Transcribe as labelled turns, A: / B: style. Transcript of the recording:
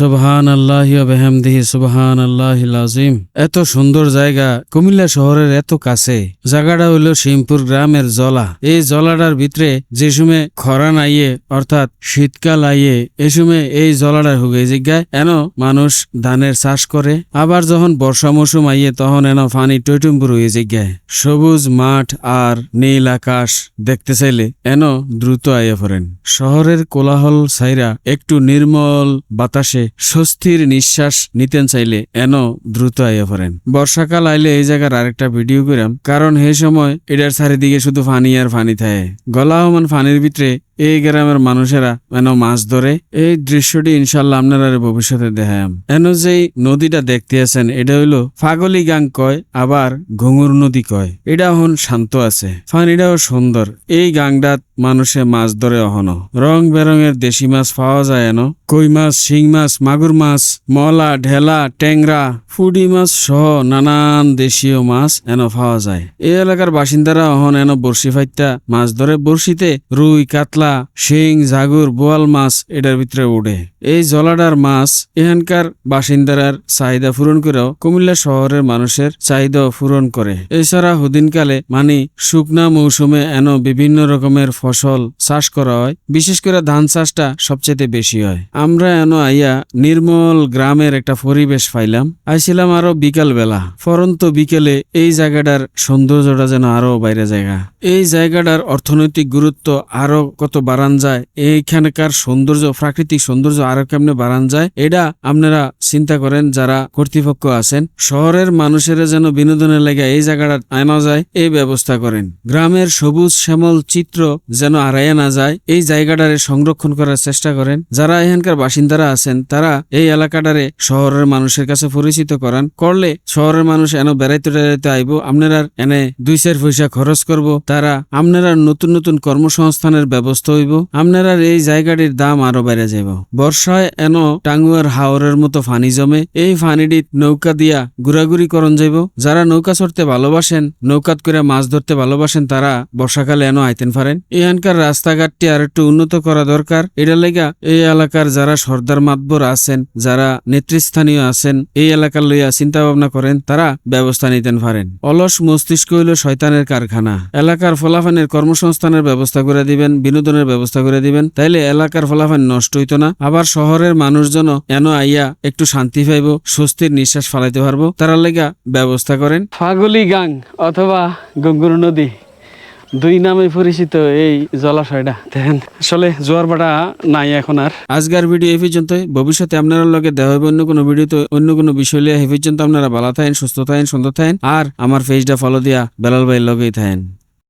A: সুবহান আল্লাহ বেহামদিহি সুবহান আল্লাহ আজিম এত সুন্দর জায়গা কুমিল্লা শহরের এত কাছে। জায়গাটা হইল শিমপুর গ্রামের জলা। এই জলাটার ভিতরে যে সময় খরা নাইয়ে, অর্থাৎ শীতকাল আইয়ে এই সময় এই জলাটার হুগে জিজ্ঞায়, এন মানুষ ধানের চাষ করে? আবার যখন বর্ষা মৌসুম আইয়ে, তখন এন ফানি টৈটুম্বুর হয়ে জিজ্ঞায়, সবুজ মাঠ আর নীল আকাশ দেখতে চাইলে এন দ্রুত আইয়া পড়েন। শহরের কোলাহল সাইরা একটু নির্মল বাতাসে স্বস্তির নিঃশ্বাস নিতেন চাইলে এন দ্রুত আইয়া পড়েন। বর্ষাকাল আইলে এই জায়গার আরেকটা ভিডিও করাম কারণ সেই সময় এটার চারিদিকে শুধু ফানি আর ফানি থাকে। গলা ওমান ফানির ভিতরে এই গ্রামের মানুষেরা এন মাছ ধরে, এই দৃশ্যটি ইনশাল্লাহ আপনারা ভবিষ্যতে দেখায়াম এন যেই নদীটা দেখতে আছেন এটা হইল ফাগলি গাং কয়, আবার ঘুঙুর নদী কয়। এটা হন শান্ত আছে। ফান ফানিটাও সুন্দর। এই গাংডাত মানুষে মাছ ধরে অহন। রং বেরঙের দেশি মাছ পাওয়া যায় এন। কই মাছ, শিং মাছ, মাগুর মাছ, মলা, ঢেলা, ট্যাংরা, ফুডি মাছ সহ নানান দেশীয় মাছ এন পাওয়া যায়। এই এলাকার বাসিন্দারা অহন এন বর্ষি ফাইতা মাছ ধরে বর্ষিতে রুই, কাতলা শিং, জাগুর, বোয়াল মাছ এটার ভিতরে উঠে। এই জলাডার মাছ এখানকার বাসিন্দারার চাহিদা পূরণ করেও কুমিল্লা শহরের মানুষের চাহিদা পূরণ করে। এছাড়া হুদিনকালে মানে শুকনা মৌসুমে এন বিভিন্ন রকমের ফসল চাষ করা হয়, বিশেষ করে ধান চাষটা সবচেয়ে বেশি হয়। আমরা এন আইয়া নির্মল গ্রামের একটা পরিবেশ পাইলাম। আইছিলাম আরও বিকাল বেলা ফরন্ত বিকেলে এই জায়গাটার সৌন্দর্যটা যেন আরও বাইরে জায়গা। এই জায়গাটার অর্থনৈতিক গুরুত্ব আরও কত বাড়ান যায় এইখানকার সৌন্দর্য, প্রাকৃতিক সৌন্দর্য আরও কেমনে বাড়ান যায় এটা আপনারা চিন্তা করেন যারা কর্তৃপক্ষ আছেন। শহরের মানুষের যেন বিনোদনের লেগে এই জায়গাটা আনা যায়, এই ব্যবস্থা করেন। গ্রামের সবুজ শ্যামল চিত্র যেন হারাইয়া না যায়, এই জায়গাটারে সংরক্ষণ করার চেষ্টা করেন। যারা এখানকার বাসিন্দারা আছেন, তারা এই এলাকাটারে শহরের মানুষের কাছে পরিচিত করান। করলে শহরের মানুষ এন বেড়াইতে টেড়াইতে আইব, আপনারা এনে দুই চার পয়সা খরচ করব। তারা আপনারা নতুন নতুন কর্মসংস্থানের ব্যবস্থা হইব? আপনারা এই জায়গাটির দাম আরও বেড়ে যাব বর্ষায় এন টাঙ্গুয়ার হাওরের মতো ফানি জমে এই ফানিটি নৌকা দিয়া ঘুরাঘুরি করন যাইব। যারা নৌকা চড়তে ভালোবাসেন, নৌকাত করে মাছ ধরতে ভালোবাসেন, তারা বর্ষাকালে এন আইতেন পারেন এখানকার রাস্তাঘাটটি আর একটু উন্নত করা দরকার। এটা লেগা এই এলাকার যারা সর্দার মাতবর আছেন, যারা নেতৃস্থানীয় আছেন, এই এলাকার লইয়া চিন্তা ভাবনা করেন, তারা ব্যবস্থা নিতেন পারেন অলস মস্তিষ্ক হইল শয়তানের কারখানা। এলাকার ফলাফানের কর্মসংস্থানের ব্যবস্থা করে দিবেন বিনোদনের ব্যবস্থা করে দিবেন তাইলে এলাকার ফলাফল নষ্ট হইতো না। আবার শহরের মানুষজন এন আইয়া একটু শান্তি পাইব স্বস্তির নিঃশ্বাস ফালাইতে পারব তারা লেগা ব্যবস্থা করেন। ফাগুলি গাং অথবা গঙ্গুর নদী দুই নামে পরিচিত এই জলাশয়টা দেখেন আসলে জোয়ার ভাটা নাই এখন আর। আজকের ভিডিও এই পর্যন্ত ভবিষ্যতে আপনার লগে দেওয়া হবে অন্য কোনো ভিডিওতে। অন্য কোনো বিষয় লিয়ে এই পর্যন্ত আপনারা ভালো থাকেন সুস্থ থাকেন সুন্দর থাকেন আর আমার পেজটা ফলো দিয়া বেলাল ভাইয়ের লগেই থাকেন।